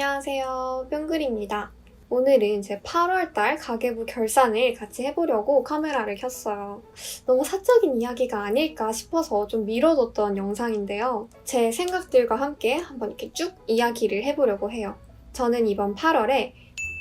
안녕하세요. 뿅글입니다. 오늘은 제 8월달 가계부 결산을 같이 해보려고 카메라를 켰어요. 너무 사적인 이야기가 아닐까 싶어서 좀 미뤄뒀던 영상인데요. 제 생각들과 함께 한번 이렇게 쭉 이야기를 해보려고 해요. 저는 이번 8월에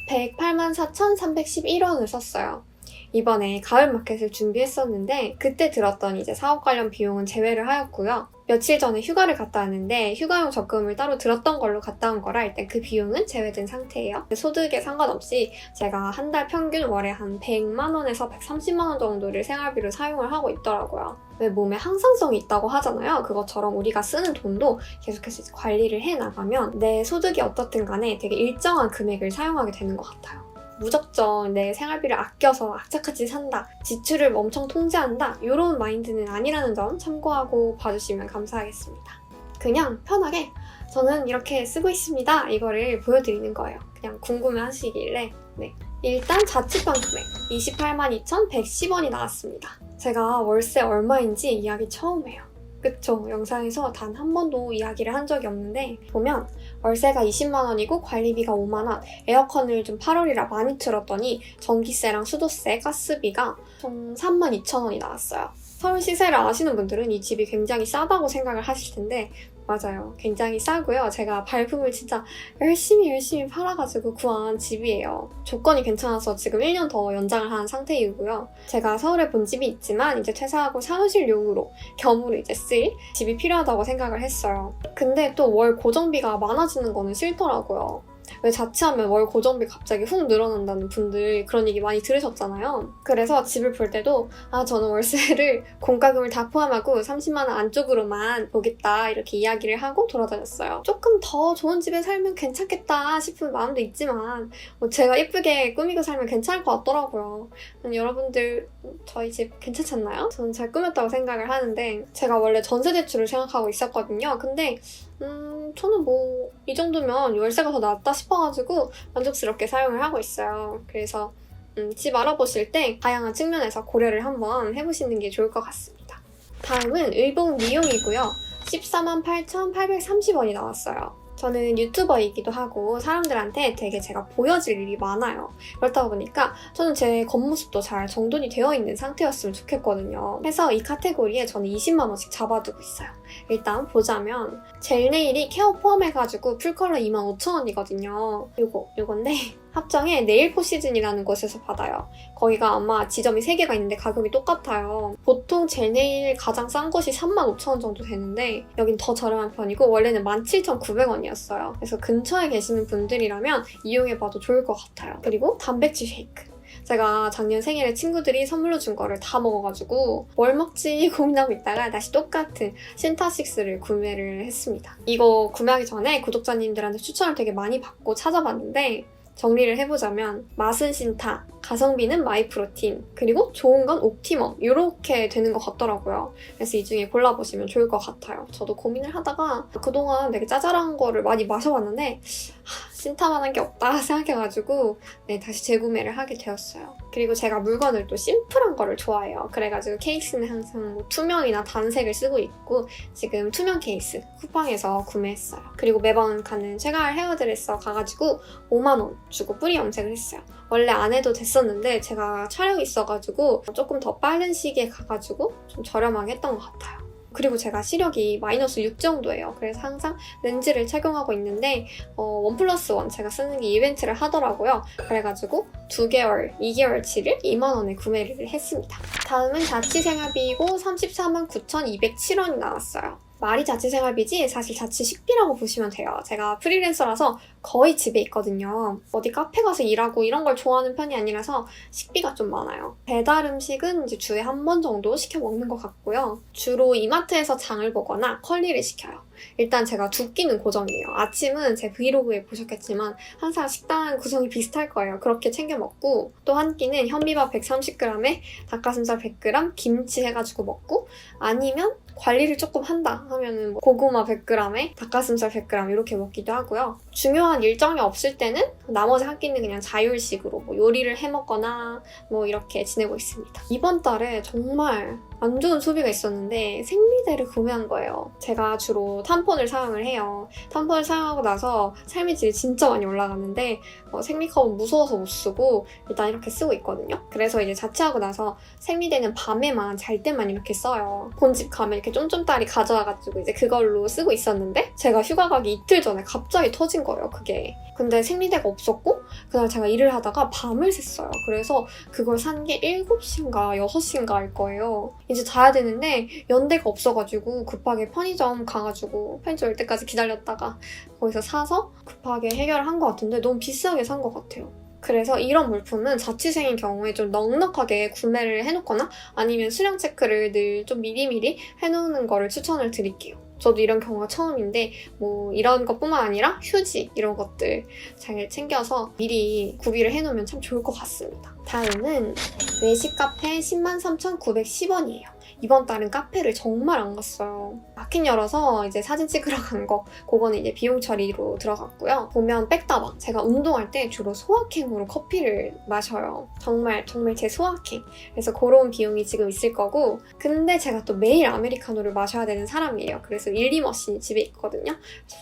108만 4,311원을 썼어요. 이번에 가을 마켓을 준비했었는데 그때 들었던 이제 사업 관련 비용은 제외를 하였고요. 며칠 전에 휴가를 갔다 왔는데 휴가용 적금을 따로 들었던 걸로 갔다 온 거라 일단 그 비용은 제외된 상태예요. 소득에 상관없이 제가 한 달 평균 월에 한 100만 원에서 130만 원 정도를 생활비로 사용을 하고 있더라고요. 왜 몸에 항상성이 있다고 하잖아요. 그것처럼 우리가 쓰는 돈도 계속해서 관리를 해 나가면 내 소득이 어떻든 간에 되게 일정한 금액을 사용하게 되는 것 같아요. 무작정 내 생활비를 아껴서 악착같이 산다, 지출을 엄청 통제한다, 이런 마인드는 아니라는 점 참고하고 봐주시면 감사하겠습니다. 그냥 편하게 저는 이렇게 쓰고 있습니다. 이거를 보여드리는 거예요. 그냥 궁금해 하시길래. 네. 일단 자취방 금액 28만 2,110원이 나왔습니다. 제가 월세 얼마인지 이야기 처음 해요. 그쵸. 영상에서 단 한 번도 이야기를 한 적이 없는데, 보면 월세가 20만원이고 관리비가 5만원, 에어컨을 좀 8월이라 많이 틀었더니 전기세랑 수도세, 가스비가 총 3만 2천원이 나왔어요. 서울 시세를 아시는 분들은 이 집이 굉장히 싸다고 생각을 하실 텐데, 맞아요. 굉장히 싸고요. 제가 발품을 진짜 열심히 열심히 팔아가지고 구한 집이에요. 조건이 괜찮아서 지금 1년 더 연장을 한 상태이고요. 제가 서울에 본 집이 있지만 이제 퇴사하고 사무실용으로 겸으로 이제 쓸 집이 필요하다고 생각을 했어요. 근데 또 월 고정비가 많아지는 거는 싫더라고요. 왜 자취하면 월 고정비 갑자기 훅 늘어난다는 분들 그런 얘기 많이 들으셨잖아요. 그래서 집을 볼 때도 아 저는 월세를 공과금을 다 포함하고 30만 원 안쪽으로만 보겠다 이렇게 이야기를 하고 돌아다녔어요. 조금 더 좋은 집에 살면 괜찮겠다 싶은 마음도 있지만 뭐 제가 예쁘게 꾸미고 살면 괜찮을 것 같더라고요. 음, 여러분들 저희 집 괜찮지 않나요? 저는 잘 꾸몄다고 생각을 하는데 제가 원래 전세 대출을 생각하고 있었거든요. 근데 음, 저는 뭐, 이 정도면 월세가 더 낫다 싶어가지고 만족스럽게 사용을 하고 있어요. 그래서, 음, 집 알아보실 때 다양한 측면에서 고려를 한번 해보시는 게 좋을 것 같습니다. 다음은 의복 미용이고요. 14만 8,830원이 나왔어요. 저는 유튜버이기도 하고 사람들한테 되게 제가 보여질 일이 많아요. 그렇다 보니까 저는 제 겉모습도 잘 정돈이 되어 있는 상태였으면 좋겠거든요. 그래서 이 카테고리에 저는 20만원씩 잡아두고 있어요. 일단 보자면 젤 네일이 케어 포함해가지고 풀컬러 25,000원이거든요. 요거, 요건데 합정에 네일 포 시즌이라는 곳에서 받아요. 거기가 아마 지점이 3개가 있는데 가격이 똑같아요. 보통 젤 네일 가장 싼 곳이 35,000원 정도 되는데 여긴 더 저렴한 편이고 원래는 17,900원이었어요. 그래서 근처에 계시는 분들이라면 이용해봐도 좋을 것 같아요. 그리고 단백질 쉐이크. 제가 작년 생일에 친구들이 선물로 준 거를 다 먹어가지고 뭘 먹지 고민하고 있다가 다시 똑같은 신타식스를 구매를 했습니다. 이거 구매하기 전에 구독자님들한테 추천을 되게 많이 받고 찾아봤는데 정리를 해보자면 맛은 신타, 가성비는 마이프로틴, 그리고 좋은 건 옵티멈 이렇게 되는 것 같더라고요. 그래서 이 중에 골라보시면 좋을 것 같아요. 저도 고민을 하다가 그동안 되게 짜잘한 거를 많이 마셔봤는데 하, 신타만한 게 없다 생각해가지고 네, 다시 재구매를 하게 되었어요. 그리고 제가 물건을 또 심플한 거를 좋아해요. 그래가지고 케이스는 항상 뭐 투명이나 단색을 쓰고 있고 지금 투명 케이스 쿠팡에서 구매했어요. 그리고 매번 가는 최가을 헤어드레서 가가지고 5만 원 주고 뿌리 염색을 했어요. 원래 안 해도 됐었는데 제가 촬영이 있어가지고 조금 더 빠른 시기에 가가지고 좀 저렴하게 했던 것 같아요. 그리고 제가 시력이 마이너스 6 정도예요. 그래서 항상 렌즈를 착용하고 있는데 어, 원 플러스 원 제가 쓰는 게 이벤트를 하더라고요. 그래가지고 2개월, 2개월치를 2만원에 구매를 했습니다. 다음은 자취생활비이고 34만 9,207원이 나왔어요. 말이 자취 생활비지 사실 자취 식비라고 보시면 돼요. 제가 프리랜서라서 거의 집에 있거든요. 어디 카페 가서 일하고 이런 걸 좋아하는 편이 아니라서 식비가 좀 많아요. 배달 음식은 이제 주에 한 번 정도 시켜 먹는 것 같고요. 주로 이마트에서 장을 보거나 컬리를 시켜요. 일단 제가 두 끼는 고정이에요. 아침은 제 브이로그에 보셨겠지만 항상 식단 구성이 비슷할 거예요. 그렇게 챙겨 먹고 또 한 끼는 현미밥 130g에 닭가슴살 100g, 김치 해가지고 먹고 아니면 관리를 조금 한다 하면은 뭐 고구마 100g에 닭가슴살 100g 이렇게 먹기도 하고요. 중요한 일정이 없을 때는 나머지 한 끼는 그냥 자율식으로 뭐 요리를 해 먹거나 뭐 이렇게 지내고 있습니다. 이번 달에 정말 안 좋은 소비가 있었는데 생리대를 구매한 거예요. 제가 주로 탐폰을 사용을 해요. 탐폰을 사용하고 나서 삶의 질이 진짜 많이 올라갔는데 어, 생리컵은 무서워서 못 쓰고 일단 이렇게 쓰고 있거든요. 그래서 이제 자취하고 나서 생리대는 밤에만 잘 때만 이렇게 써요. 본집 가면 이렇게 쫌쫌따리 가져와가지고 이제 그걸로 쓰고 있었는데 제가 휴가 가기 이틀 전에 갑자기 터진 거예요. 그게. 근데 생리대가 없었고 그날 제가 일을 하다가 밤을 샜어요. 그래서 그걸 산 게 7시인가 6시인가 할 거예요. 이제 자야 되는데 연대가 없어가지고 급하게 편의점 가가지고 편의점 올 때까지 기다렸다가 거기서 사서 급하게 해결한 것 같은데 너무 비싸게 산 것 같아요. 그래서 이런 물품은 자취생인 경우에 좀 넉넉하게 구매를 해놓거나 아니면 수량 체크를 늘 좀 미리미리 해놓는 거를 추천을 드릴게요. 저도 이런 경우가 처음인데 뭐 이런 것뿐만 아니라 휴지 이런 것들 잘 챙겨서 미리 구비를 해놓으면 참 좋을 것 같습니다. 다음은 외식 카페 103,910원이에요. 이번 달은 카페를 정말 안 갔어요. 마켓 열어서 이제 사진 찍으러 간 거, 그거는 이제 비용 처리로 들어갔고요. 보면 백다방. 제가 운동할 때 주로 소확행으로 커피를 마셔요. 정말, 정말 제 소확행. 그래서 그런 비용이 지금 있을 거고. 근데 제가 또 매일 아메리카노를 마셔야 되는 사람이에요. 그래서 1, 2 머신이 집에 있거든요.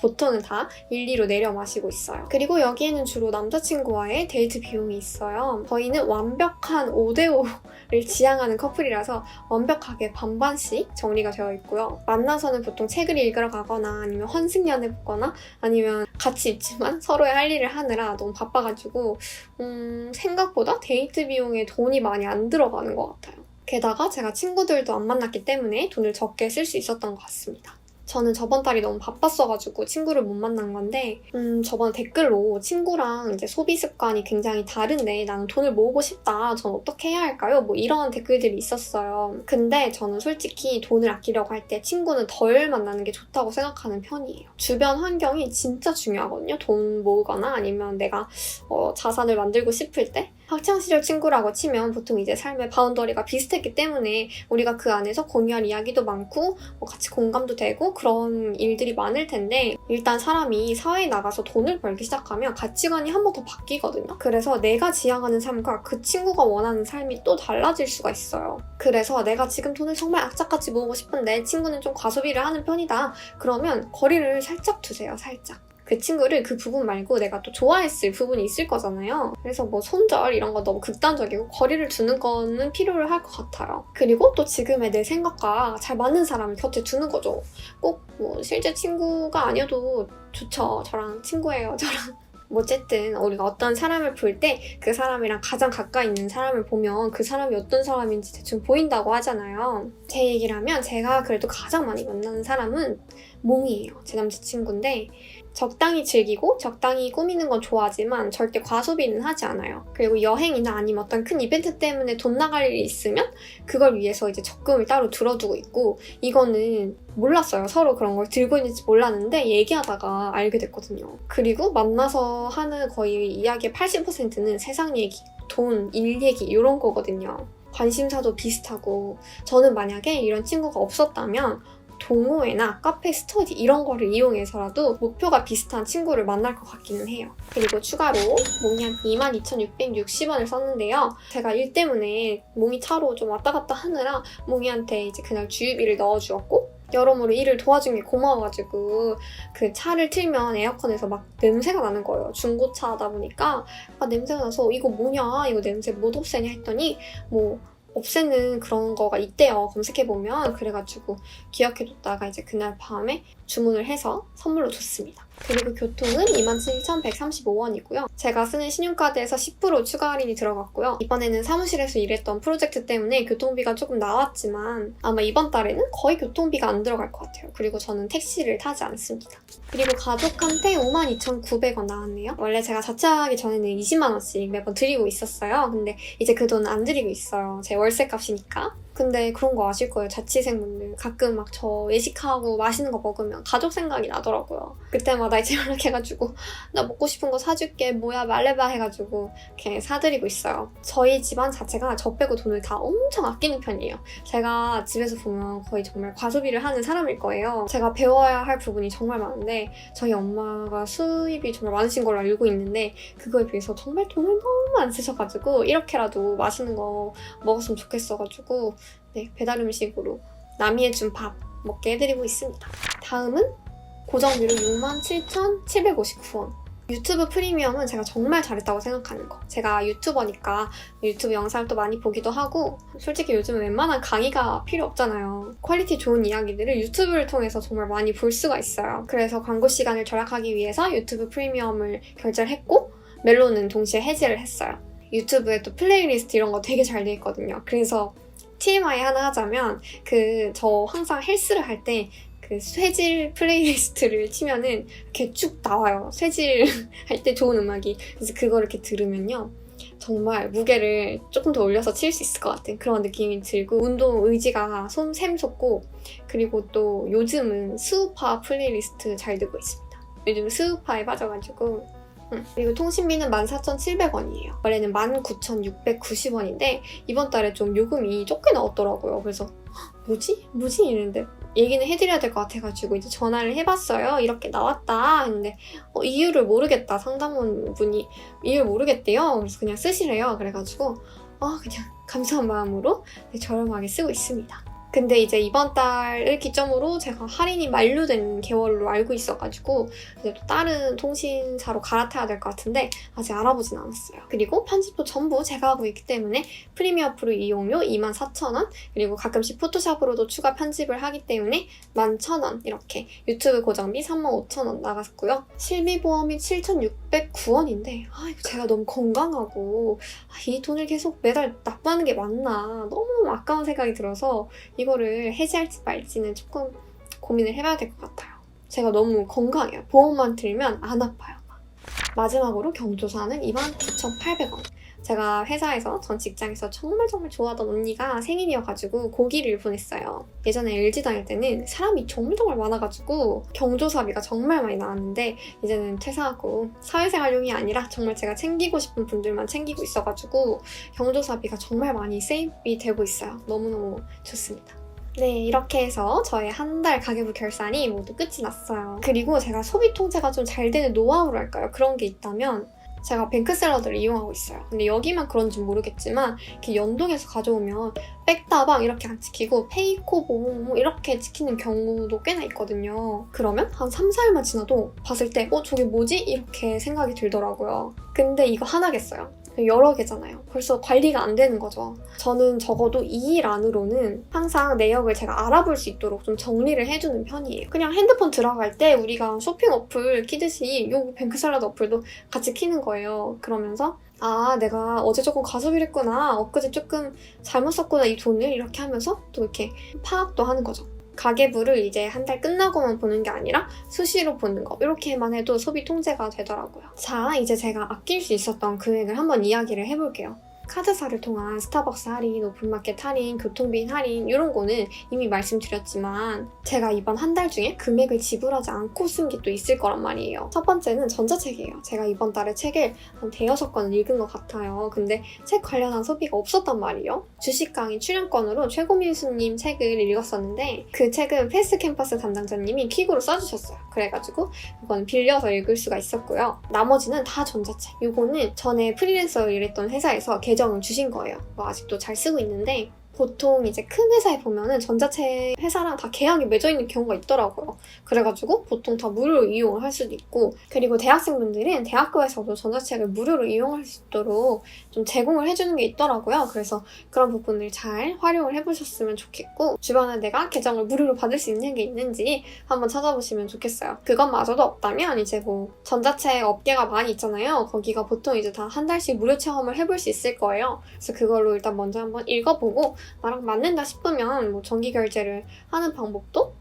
보통은 다 1, 2로 내려 마시고 있어요. 그리고 여기에는 주로 남자친구와의 데이트 비용이 있어요. 저희는 완벽한 5대5를 지향하는 커플이라서 완벽하게 반반씩 정리가 되어 있고요. 만나서는 보통 책을 읽으러 가거나 아니면 환승연애 보거나 아니면 같이 있지만 서로의 할 일을 하느라 너무 바빠가지고 음, 생각보다 데이트 비용에 돈이 많이 안 들어가는 것 같아요. 게다가 제가 친구들도 안 만났기 때문에 돈을 적게 쓸 수 있었던 것 같습니다. 저는 저번 달이 너무 바빴어가지고 친구를 못 만난 건데, 음, 저번 댓글로 친구랑 이제 소비 습관이 굉장히 다른데 나는 돈을 모으고 싶다. 전 어떻게 해야 할까요? 뭐 이런 댓글들이 있었어요. 근데 저는 솔직히 돈을 아끼려고 할 때 친구는 덜 만나는 게 좋다고 생각하는 편이에요. 주변 환경이 진짜 중요하거든요. 돈 모으거나 아니면 내가 어, 자산을 만들고 싶을 때. 학창시절 친구라고 치면 보통 이제 삶의 바운더리가 비슷했기 때문에 우리가 그 안에서 공유할 이야기도 많고 뭐 같이 공감도 되고 그런 일들이 많을 텐데 일단 사람이 사회에 나가서 돈을 벌기 시작하면 가치관이 한 번 더 바뀌거든요. 그래서 내가 지향하는 삶과 그 친구가 원하는 삶이 또 달라질 수가 있어요. 그래서 내가 지금 돈을 정말 악착같이 모으고 싶은데 친구는 좀 과소비를 하는 편이다. 그러면 거리를 살짝 두세요, 살짝. 그 친구를 그 부분 말고 내가 또 좋아했을 부분이 있을 거잖아요. 그래서 뭐 손절 이런 거 너무 극단적이고 거리를 두는 거는 필요를 할 것 같아요. 그리고 또 지금의 내 생각과 잘 맞는 사람을 곁에 두는 거죠. 꼭 뭐 실제 친구가 아니어도 좋죠. 저랑 친구예요. 저랑. 뭐 어쨌든 우리가 어떤 사람을 볼 때 그 사람이랑 가장 가까이 있는 사람을 보면 그 사람이 어떤 사람인지 대충 보인다고 하잖아요. 제 얘기를 하면 제가 그래도 가장 많이 만나는 사람은 몽이에요. 제 남자친구인데 적당히 즐기고 적당히 꾸미는 건 좋아하지만 절대 과소비는 하지 않아요. 그리고 여행이나 아니면 어떤 큰 이벤트 때문에 돈 나갈 일이 있으면 그걸 위해서 이제 적금을 따로 들어두고 있고 이거는 몰랐어요. 서로 그런 걸 들고 있는지 몰랐는데 얘기하다가 알게 됐거든요. 그리고 만나서 하는 거의 이야기의 80%는 세상 얘기, 돈, 일 얘기 이런 거거든요. 관심사도 비슷하고 저는 만약에 이런 친구가 없었다면 동호회나 카페 스터디 이런 거를 이용해서라도 목표가 비슷한 친구를 만날 것 같기는 해요. 그리고 추가로 몽이 한 22,660원을 썼는데요. 제가 일 때문에 몽이 차로 좀 왔다 갔다 하느라 몽이한테 이제 그날 주유비를 넣어주었고 여러모로 일을 도와준 게 고마워가지고 그 차를 틀면 에어컨에서 막 냄새가 나는 거예요. 중고차다 보니까 아, 냄새가 나서 이거 뭐냐 이거 냄새 못 없애냐 했더니 뭐 없애는 그런 거가 있대요. 검색해보면. 그래가지고 기억해뒀다가 이제 그날 밤에 주문을 해서 선물로 줬습니다. 그리고 교통은 27,135원이고요. 제가 쓰는 신용카드에서 10% 추가 할인이 들어갔고요. 이번에는 사무실에서 일했던 프로젝트 때문에 교통비가 조금 나왔지만 아마 이번 달에는 거의 교통비가 안 들어갈 것 같아요. 그리고 저는 택시를 타지 않습니다. 그리고 가족한테 52,900원 나왔네요. 원래 제가 자취하기 전에는 20만원씩 매번 드리고 있었어요. 근데 이제 그 돈은 안 드리고 있어요. 제 월세 값이니까. 근데 그런 거 아실 거예요. 자취생분들. 가끔 막 저 외식하고 맛있는 거 먹으면 가족 생각이 나더라고요. 그때마다 이제 연락해가지고 나 먹고 싶은 거 사줄게. 뭐야 말해봐 해가지고 이렇게 사드리고 있어요. 저희 집안 자체가 저 빼고 돈을 다 엄청 아끼는 편이에요. 제가 집에서 보면 거의 정말 과소비를 하는 사람일 거예요. 제가 배워야 할 부분이 정말 많은데 저희 엄마가 수입이 정말 많으신 걸로 알고 있는데 그거에 비해서 정말 돈을 너무 안 쓰셔가지고 이렇게라도 맛있는 거 먹었으면 좋겠어가지고 네, 배달 음식으로 남이의 준 밥 먹게 해드리고 있습니다. 다음은 고정비로 67,759원. 유튜브 프리미엄은 제가 정말 잘했다고 생각하는 거. 제가 유튜버니까 유튜브 영상을 또 많이 보기도 하고, 솔직히 요즘은 웬만한 강의가 필요 없잖아요. 퀄리티 좋은 이야기들을 유튜브를 통해서 정말 많이 볼 수가 있어요. 그래서 광고 시간을 절약하기 위해서 유튜브 프리미엄을 결제를 했고, 멜론은 동시에 해지를 했어요. 유튜브에 또 플레이리스트 이런 거 되게 잘 돼 있거든요. 그래서 TMI 하나 하자면, 그, 저 항상 헬스를 할 때, 그 쇠질 플레이리스트를 치면은 이렇게 쭉 나와요. 쇠질 할 때 좋은 음악이. 그래서 그걸 이렇게 들으면요. 정말 무게를 조금 더 올려서 칠 수 있을 것 같은 그런 느낌이 들고 운동 의지가 솜 샘솟고 그리고 또 요즘은 스우파 플레이리스트 잘 듣고 있습니다. 요즘 스우파에 빠져가지고 음, 그리고 통신비는 14,700원이에요. 원래는 19,690원인데 이번 달에 좀 요금이 적게 나왔더라고요. 그래서 헉, 뭐지? 뭐지? 이랬는데 얘기는 해드려야 될 것 같아가지고 이제 전화를 해봤어요. 이렇게 나왔다 했는데 어, 이유를 모르겠다. 상담원 분이 이유를 모르겠대요. 그래서 그냥 쓰시래요. 그래가지고 아 그냥 감사한 마음으로 네, 저렴하게 쓰고 있습니다. 근데 이제 이번 달을 기점으로 제가 할인이 만료된 개월로 알고 있어가지고 이제 또 다른 통신사로 갈아타야 될 것 같은데 아직 알아보진 않았어요. 그리고 편집도 전부 제가 하고 있기 때문에 프리미어 프로 이용료 24,000원 그리고 가끔씩 포토샵으로도 추가 편집을 하기 때문에 11,000원 이렇게 유튜브 고정비 35,000원 나갔고요. 실비보험이 7,609원인데 아 이거 제가 너무 건강하고 아, 이 돈을 계속 매달 납부하는 게 맞나 너무너무 아까운 생각이 들어서 이 거를 해지할지 말지는 조금 고민을 해봐야 될 것 같아요. 제가 너무 건강해요. 보험만 들면 안 아파요. 마지막으로 경조사는 29,800원. 제가 회사에서 전 직장에서 정말 정말 좋아하던 언니가 생일이어가지고 고기를 보냈어요. 예전에 LG 다닐 때는 사람이 정말 정말 많아가지고 경조사비가 정말 많이 나왔는데 이제는 퇴사하고 사회생활용이 아니라 정말 제가 챙기고 싶은 분들만 챙기고 있어가지고 경조사비가 정말 많이 세입이 되고 있어요. 너무너무 좋습니다. 네, 이렇게 해서 저의 한 달 가계부 결산이 모두 끝이 났어요. 그리고 제가 소비 통제가 좀 잘 되는 노하우랄까요? 그런 게 있다면 제가 뱅크샐러드를 이용하고 있어요. 근데 여기만 그런지 모르겠지만 이렇게 연동해서 가져오면 백다방 이렇게 안 찍히고 페이코보 뭐 이렇게 찍히는 경우도 꽤나 있거든요. 그러면 한 3, 4일만 지나도 봤을 때 어? 저게 뭐지? 이렇게 생각이 들더라고요. 근데 이거 하나겠어요. 여러 개잖아요. 벌써 관리가 안 되는 거죠. 저는 적어도 이일 안으로는 항상 내역을 제가 알아볼 수 있도록 좀 정리를 해주는 편이에요. 그냥 핸드폰 들어갈 때 우리가 쇼핑 어플 키듯이 요 뱅크샐러드 어플도 같이 키는 거예요. 그러면서 아, 내가 어제 조금 과소비를 했구나. 엊그제 조금 잘못 썼구나. 이 돈을 이렇게 하면서 또 이렇게 파악도 하는 거죠. 가계부를 이제 한 달 끝나고만 보는 게 아니라 수시로 보는 거 이렇게만 해도 소비 통제가 되더라고요. 자 이제 제가 아낄 수 있었던 금액을 한번 이야기를 해볼게요. 카드사를 통한 스타벅스 할인, 오픈마켓 할인, 교통비 할인 이런 거는 이미 말씀드렸지만 제가 이번 한 달 중에 금액을 지불하지 않고 쓴 게 또 있을 거란 말이에요. 첫 번째는 전자책이에요. 제가 이번 달에 책을 한 대여섯 권을 읽은 것 같아요. 근데 책 관련한 소비가 없었단 말이에요. 주식 강의 출연권으로 최고민수님 책을 읽었었는데 그 책은 패스 캠퍼스 담당자님이 퀵으로 써주셨어요. 그래가지고 이건 빌려서 읽을 수가 있었고요. 나머지는 다 전자책. 이거는 전에 프리랜서 일했던 회사에서 계정을 주신 거예요. 뭐 아직도 잘 쓰고 있는데 보통 이제 큰 회사에 보면은 전자책 회사랑 다 계약이 맺어 있는 경우가 있더라고요. 그래가지고 보통 다 무료로 이용을 할 수도 있고 그리고 대학생분들은 대학교에서도 전자책을 무료로 이용할 수 있도록 좀 제공을 해주는 게 있더라고요. 그래서 그런 부분을 잘 활용을 해보셨으면 좋겠고 주변에 내가 계정을 무료로 받을 수 있는 게 있는지 한번 찾아보시면 좋겠어요. 그것마저도 없다면 이제 뭐 전자책 업계가 많이 있잖아요. 거기가 보통 이제 다 한 달씩 무료 체험을 해볼 수 있을 거예요. 그래서 그걸로 일단 먼저 한번 읽어보고 나랑 맞는다 싶으면 뭐 정기 결제를 하는 방법도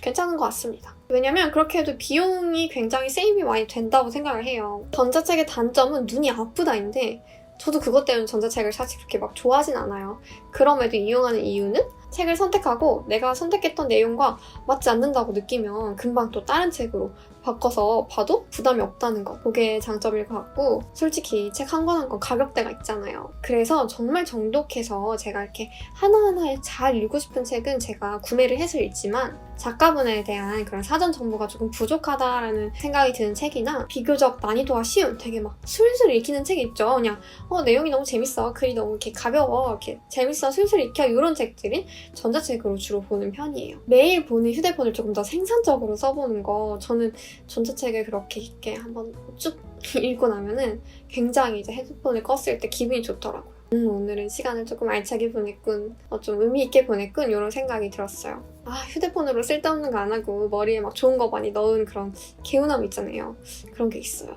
괜찮은 것 같습니다. 왜냐면 그렇게 해도 비용이 굉장히 세이빙 많이 된다고 생각을 해요. 전자책의 단점은 눈이 아프다인데 저도 그것 때문에 전자책을 사실 그렇게 막 좋아하진 않아요. 그럼에도 이용하는 이유는 책을 선택하고 내가 선택했던 내용과 맞지 않는다고 느끼면 금방 또 다른 책으로 바꿔서 봐도 부담이 없다는 거. 그게 장점일 것 같고, 솔직히 책 한 권 한 권 가격대가 있잖아요. 그래서 정말 정독해서 제가 이렇게 하나하나 잘 읽고 싶은 책은 제가 구매를 해서 읽지만, 작가분에 대한 그런 사전 정보가 조금 부족하다라는 생각이 드는 책이나 비교적 난이도가 쉬운 되게 막 술술 읽히는 책이 있죠. 그냥 어 내용이 너무 재밌어, 글이 너무 이렇게 가벼워, 이렇게 재밌어, 술술 읽혀 이런 책들은 전자책으로 주로 보는 편이에요. 매일 보는 휴대폰을 조금 더 생산적으로 써보는 거 저는 전자책을 그렇게 이렇게 한번 쭉 읽고 나면은 굉장히 이제 핸드폰을 껐을 때 기분이 좋더라고요. 음, 오늘은 시간을 조금 알차게 보냈군, 어, 좀 의미 있게 보냈군 이런 생각이 들었어요. 아 휴대폰으로 쓸데없는 거 안 하고 머리에 막 좋은 거 많이 넣은 그런 개운함 있잖아요. 그런 게 있어요.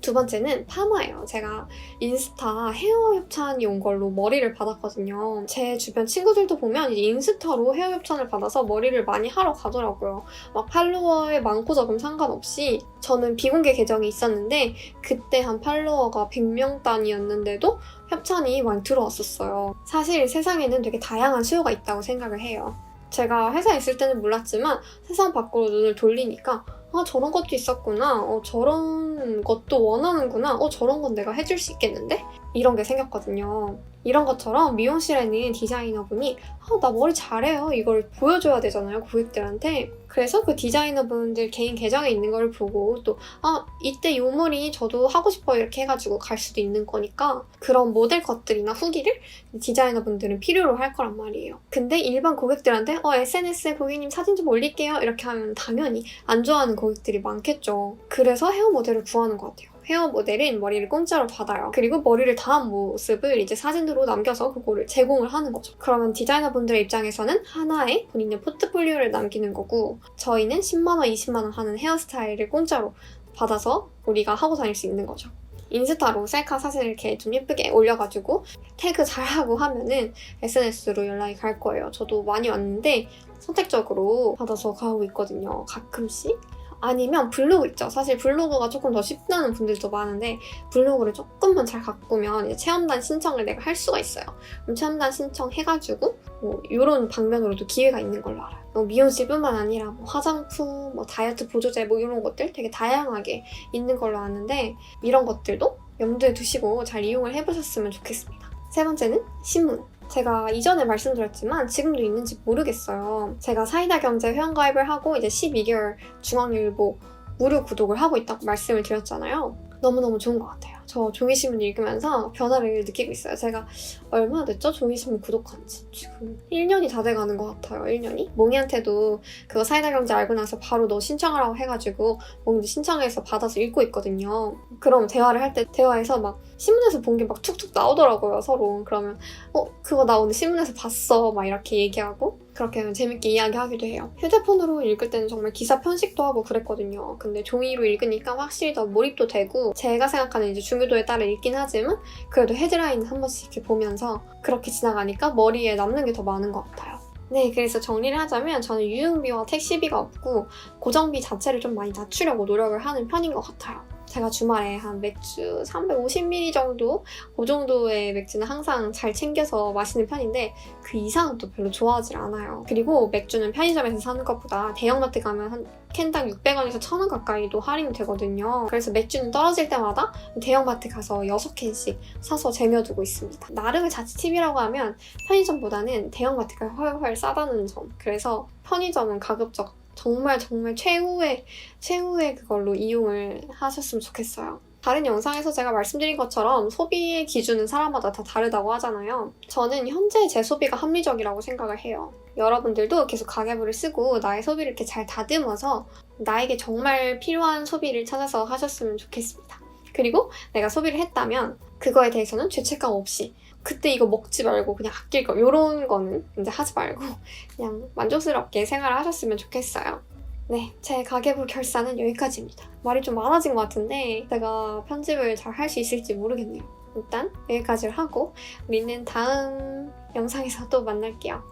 두 번째는 파마예요. 제가 인스타 헤어 협찬이 온 걸로 머리를 받았거든요. 제 주변 친구들도 보면 인스타로 헤어 협찬을 받아서 머리를 많이 하러 가더라고요. 막 팔로워에 많고 적음 상관없이 저는 비공개 계정이 있었는데 그때 한 팔로워가 100명 단위였는데도 협찬이 많이 들어왔었어요. 사실 세상에는 되게 다양한 수요가 있다고 생각을 해요. 제가 회사에 있을 때는 몰랐지만 세상 밖으로 눈을 돌리니까 아 저런 것도 있었구나. 어 저런 것도 원하는구나. 어 저런 건 내가 해줄 수 있겠는데? 이런 게 생겼거든요. 이런 것처럼 미용실에는 디자이너분이 아 나 머리 잘해요. 이걸 보여줘야 되잖아요 고객들한테 그래서 그 디자이너분들 개인 계정에 있는 걸 보고 또 아 이때 요 머리 저도 하고 싶어요 이렇게 해가지고 갈 수도 있는 거니까 그런 모델 것들이나 후기를 디자이너분들은 필요로 할 거란 말이에요 근데 일반 고객들한테 어 SNS에 고객님 사진 좀 올릴게요 이렇게 하면 당연히 안 좋아하는 고객들이 많겠죠. 그래서 헤어 모델을 구하는 것 같아요. 헤어 모델은 머리를 공짜로 받아요. 그리고 머리를 다한 모습을 이제 사진으로 남겨서 그거를 제공을 하는 거죠. 그러면 디자이너분들의 입장에서는 하나의 본인의 포트폴리오를 남기는 거고 저희는 10만원, 20만원 하는 헤어스타일을 공짜로 받아서 우리가 하고 다닐 수 있는 거죠. 인스타로 셀카 사진을 이렇게 좀 예쁘게 올려가지고 태그 잘하고 하면은 SNS로 연락이 갈 거예요. 저도 많이 왔는데 선택적으로 받아서 가고 있거든요. 가끔씩. 아니면 블로그 있죠. 사실 블로그가 조금 더 쉽다는 분들도 많은데 블로그를 조금만 잘 가꾸면 체험단 신청을 내가 할 수가 있어요. 그럼 체험단 신청해가지고 뭐 이런 방면으로도 기회가 있는 걸로 알아요. 뭐 미용실뿐만 아니라 뭐 화장품, 뭐 다이어트 보조제 뭐 이런 것들 되게 다양하게 있는 걸로 아는데 이런 것들도 염두에 두시고 잘 이용을 해보셨으면 좋겠습니다. 세 번째는 신문. 제가 이전에 말씀드렸지만 지금도 있는지 모르겠어요. 제가 사이다 경제 회원가입을 하고 이제 12개월 중앙일보 무료 구독을 하고 있다고 말씀을 드렸잖아요. 너무너무 좋은 것 같아요. 저 종이신문 읽으면서 변화를 느끼고 있어요. 제가 얼마나 됐죠? 종이신문 구독한 지 지금 1년이 다 돼가는 것 같아요. 1년이? 몽이한테도 그거 사이다 경제 알고 나서 바로 너 신청하라고 해가지고 몽이 신청해서 받아서 읽고 있거든요. 그럼 대화를 할 때 대화에서 막 신문에서 본 게 막 툭툭 나오더라고요, 서로. 그러면 어, 그거 나 오늘 신문에서 봤어. 막 이렇게 얘기하고 그렇게 재밌게 이야기하기도 해요. 휴대폰으로 읽을 때는 정말 기사 편식도 하고 그랬거든요. 근데 종이로 읽으니까 확실히 더 몰입도 되고 제가 생각하는 이제 중요도에 따라 읽긴 하지만 그래도 헤드라인 한 번씩 이렇게 보면서 그렇게 지나가니까 머리에 남는 게 더 많은 것 같아요. 네, 그래서 정리를 하자면 저는 유흥비와 택시비가 없고 고정비 자체를 좀 많이 낮추려고 노력을 하는 편인 것 같아요. 제가 주말에 한 맥주 350ml 정도? 그 정도의 맥주는 항상 잘 챙겨서 마시는 편인데 그 이상은 또 별로 좋아하질 않아요. 그리고 맥주는 편의점에서 사는 것보다 대형마트 가면 한 캔당 600원에서 1000원 가까이도 할인이 되거든요. 그래서 맥주는 떨어질 때마다 대형마트 가서 6캔씩 사서 쟁여두고 있습니다. 나름의 자취팁이라고 하면 편의점보다는 대형마트가 훨훨 싸다는 점. 그래서 편의점은 가급적 정말 정말 최후의 최후의 그걸로 이용을 하셨으면 좋겠어요. 다른 영상에서 제가 말씀드린 것처럼 소비의 기준은 사람마다 다 다르다고 하잖아요. 저는 현재 제 소비가 합리적이라고 생각을 해요. 여러분들도 계속 가계부를 쓰고 나의 소비를 이렇게 잘 다듬어서 나에게 정말 필요한 소비를 찾아서 하셨으면 좋겠습니다. 그리고 내가 소비를 했다면 그거에 대해서는 죄책감 없이 그때 이거 먹지 말고 그냥 아낄 거 이런 거는 이제 하지 말고 그냥 만족스럽게 생활을 하셨으면 좋겠어요. 네, 제 가계부 결산은 여기까지입니다. 말이 좀 많아진 것 같은데 제가 편집을 잘 할 수 있을지 모르겠네요. 일단 여기까지를 하고 우리는 다음 영상에서 또 만날게요.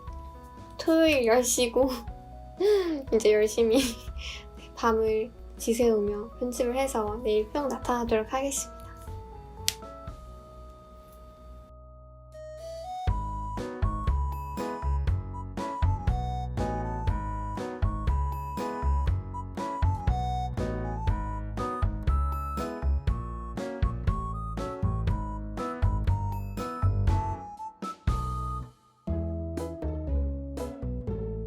토요일 10시고 이제 열심히 밤을 지새우며 편집을 해서 내일 뿅 나타나도록 하겠습니다.